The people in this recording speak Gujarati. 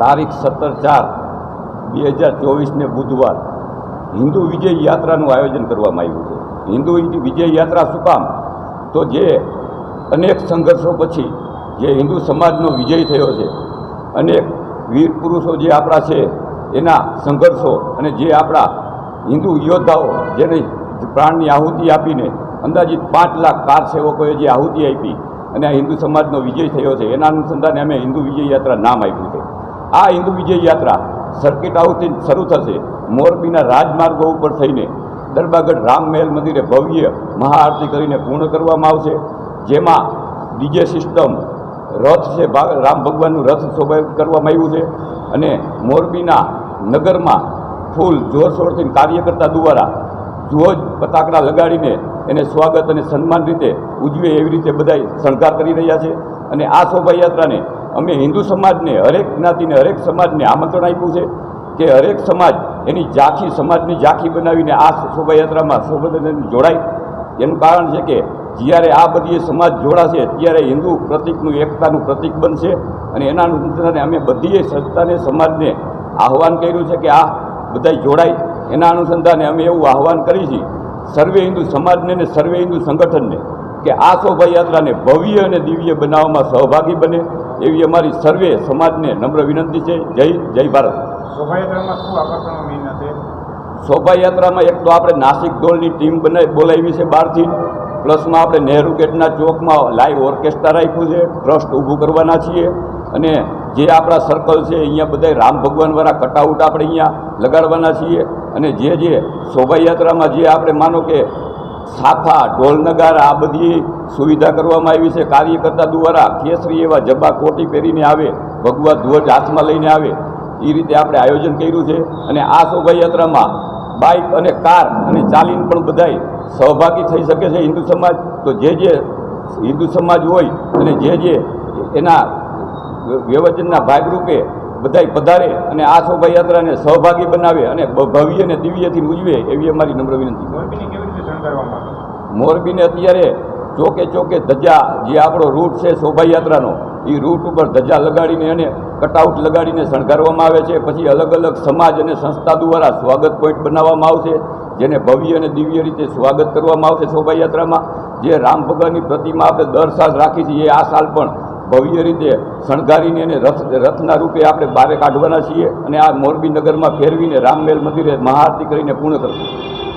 તારીખ સત્તર ચાર, બે હજાર ચોવીસને બુધવાર હિન્દુ વિજય યાત્રાનું આયોજન કરવામાં આવ્યું છે. હિન્દુ વિજય યાત્રા શું કામ? તો જે અનેક સંઘર્ષો પછી જે હિન્દુ સમાજનો વિજય થયો છે, અનેક વીર પુરુષો જે આપણા છે, એના સંઘર્ષો અને જે આપણા હિન્દુ યોદ્ધાઓ જેને પ્રાણની આહુતિ આપીને અંદાજિત પાંચ લાખ કાર સેવકોએ જે આહુતિ આપી અને આ હિન્દુ સમાજનો વિજય થયો છે. એના અનુસંધાને અમે હિન્દુ વિજય યાત્રા નામ આપ્યું છે. આ હિન્દુ વિજય યાત્રા સર્કિટ હાઉસથી શરૂ થશે. મોરબીના રાજમાર્ગો ઉપર થઈને દરબાગઢ રામ મહેલ મંદિરે ભવ્ય મહાઆરતી કરીને પૂર્ણ કરવામાં આવશે. જેમાં ડીજે સિસ્ટમ રથ છે રામ ભગવાનનું રથ શોભા કરવામાં આવ્યું છે. અને મોરબીના નગરમાં ફૂલ જોરશોરથી કાર્યકર્તા દ્વારા ધ્વજ પતાકડા લગાડીને એને સ્વાગત અને સન્માન રીતે ઉજવે એવી રીતે બધાય શણગાર કરી રહ્યા છે. અને આ શોભાયાત્રાને અમે હિન્દુ સમાજને, હરેક જ્ઞાતિને, હરેક સમાજને આમંત્રણ આપ્યું છે કે હરેક સમાજ એની ઝાંખી, સમાજની ઝાંખી બનાવીને આ શોભાયાત્રામાં શોભાયાત્રાને જોડાય. એનું કારણ છે કે જ્યારે આ બધી સમાજ જોડાશે, ત્યારે હિન્દુ પ્રતિકનું એકતાનું પ્રતિક બનશે અને એના અનુસંધાને અમે બધીએ સંસ્થાને, સમાજને આહવાન કર્યું છે કે આ બધા જોડાય. એના અનુસંધાને અમે એવું આહવાન કરી છીએ સર્વે હિન્દુ સમાજને અને સર્વે હિન્દુ સંગઠનને કે આ શોભાયાત્રાને ભવ્ય અને દિવ્ય બનાવવામાં સહભાગી બને એવી અમારી સર્વે સમાજને નમ્ર વિનંતી છે. જય જય ભારત. શોભાયાત્રામાં એક તો આપણે નાસિક દોલની ટીમ બનાવી બોલાવી છે બહારથી પ્લસમાં આપણે નહેરુ ગેટના ચોકમાં લાઈવ ઓર્કેસ્ટ્રા રાખ્યું છે ટ્રસ્ટ ઊભું કરવાના છીએ અને જે આપણા સર્કલ છે અહીંયા બધા રામ ભગવાનવાળા કટઆઉટ આપણે અહીંયા લગાડવાના છીએ. અને જે જે શોભાયાત્રામાં જે આપણે માનો કે સાફા ઢોલ નગારા આ બધી સુવિધા કરવામાં આવી છે, કાર્યકર્તા દ્વારા કેસરી એવા જબ્બા કોટી પહેરીને આવે, ભગવા ધ્વજ હાથમાં લઈને આવે એ રીતે આપણે આયોજન કર્યું છે. અને આ શોભાયાત્રામાં બાઇક અને કાર અને ચાલીને પણ બધાય સહભાગી થઈ શકે છે હિન્દુ સમાજ. તો જે જે હિન્દુ સમાજ હોય અને જે જે એના વ્યવચનના ભાગરૂપે બધાય પધારે અને આ શોભાયાત્રાને સહભાગી બનાવે અને ભવ્ય અને દિવ્યથી ઉજવે એવી અમારી નમ્ર વિનંતી. મોરબીને કેવી રીતે શણગારવામાં આવે મોરબીને અત્યારે ચોકે ચોકે ધજા જે આપણો રૂટ છે શોભાયાત્રાનો એ રૂટ ઉપર ધજા લગાડીને અને કટઆઉટ લગાડીને શણગારવામાં આવે છે. પછી અલગ અલગ સમાજ અને સંસ્થા દ્વારા સ્વાગત પોઈન્ટ બનાવવામાં આવશે જેને ભવ્ય અને દિવ્ય રીતે સ્વાગત કરવામાં આવશે શોભાયાત્રામાં. જે રામ ભગવાનની પ્રતિમા આપણે દર સાલ રાખી છીએ એ આ સાલ પણ ભવ્ય રીતે શણગારીને એને રથ, રથના રૂપે આપણે બારે કાઢવાના છીએ અને આ મોરબી નગરમાં ફેરવીને રામમેલ મંદિરે મહાઆરતી કરીને પૂર્ણ કરશું.